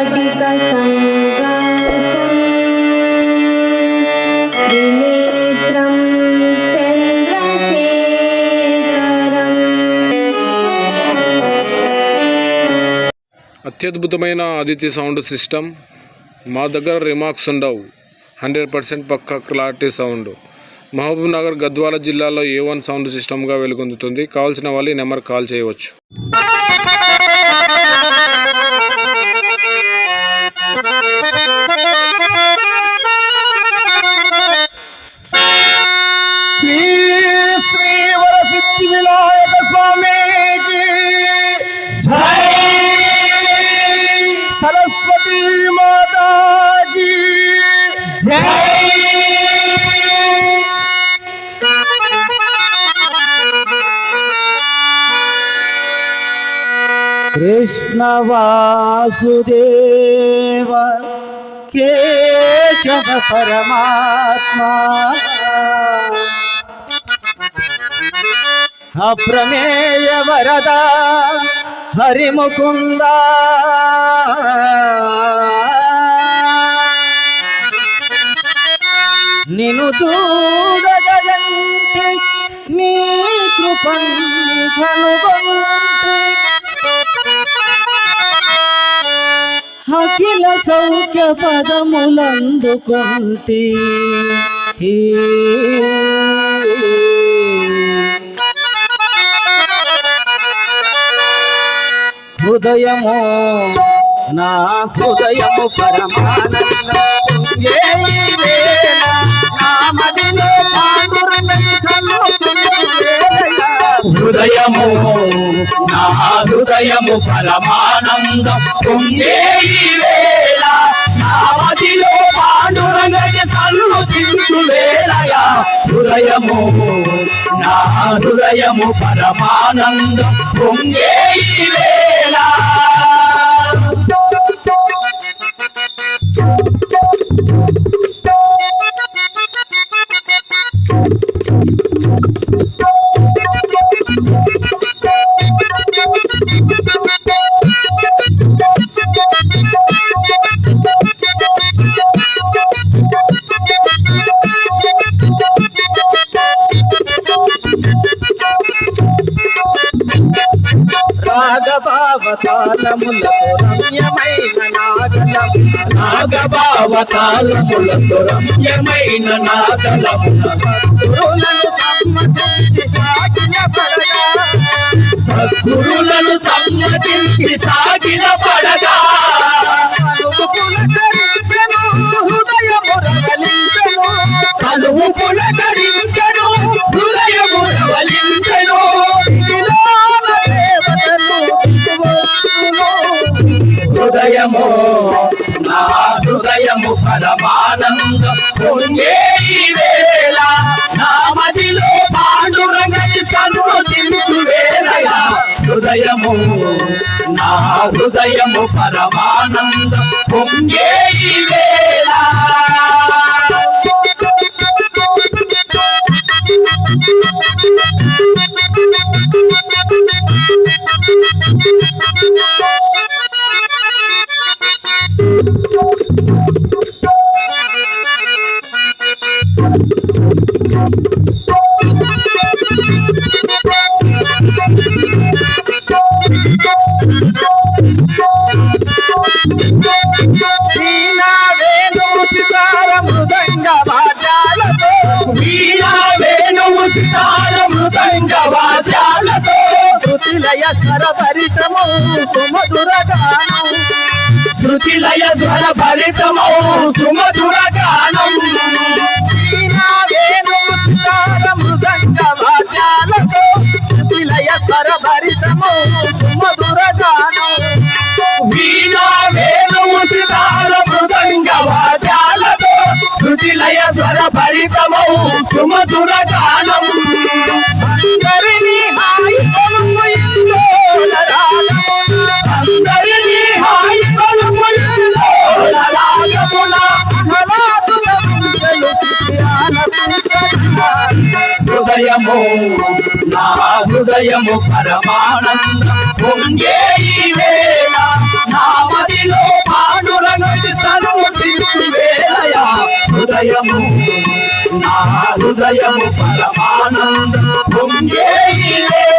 స్ఫటిక అత్యద్భుతమైన Aditi sound system. మా దగ్గర రిమార్క్స్ ఉండవు. హండ్రెడ్ పర్సెంట్ పక్క క్లారిటీ సౌండ్. మహబూబ్ నగర్ గద్వాల జిల్లాలో ఏ వన్ సౌండ్ సిస్టమ్గా వెలుగొందుతుంది? కావాల్సిన వాళ్ళు ఈ నెంబర్ కాల్ చేయవచ్చు. కృష్ణ వాసుదేవ కేశవ పరమాత్మా. అప్రమేయ వరద హరిముకుంద. నిను చూడగలంటే నీ కృపం కనుగొంటే అఖిల సౌఖ్య పదములందుకుంటే. హృదయము నా హృదయము పరమానంద. హృదయము నా హృదయము పరమానందం పొందే ఈ వేళ నా మదిలో పాండురంగని సన్నుతించు వేళయా. హృదయము నా హృదయము పరమానందం పొంగే ఈ వేళ. రాగభావతాళములతో రమ్యమైన నాగలం నాగభావతాళములతో రమ్యమైన నాగలమున సద్గురులను సమ్మతించి సాగిన పడగా సద్గురులను సమ్మతించి సాగిన పడగా హృదయము నా హృదయము పరమానందం పొంగే ఈ వేళ వాద్యాలతో శృతిలయ స్వర భరితము సుమధుర గానం. శృతిలయ స్వర భరితము సుమధుర గానం. మృదంగ వాద్యాలతో శృతిలయ స్వర భరితము సుమధుర గానం. వీణా వేణువు సితార మృదంగ వాద్యాలతో శృతిలయ స్వర భరితమౌ సుమధుర గానం. హృదయము నా హృదయము పరమానందం. పొంగే ఈ వేళ నా మదిలో పానురగతి సన్ముఖి వేళయ. హృదయము నా పొంగే ఈ వేళ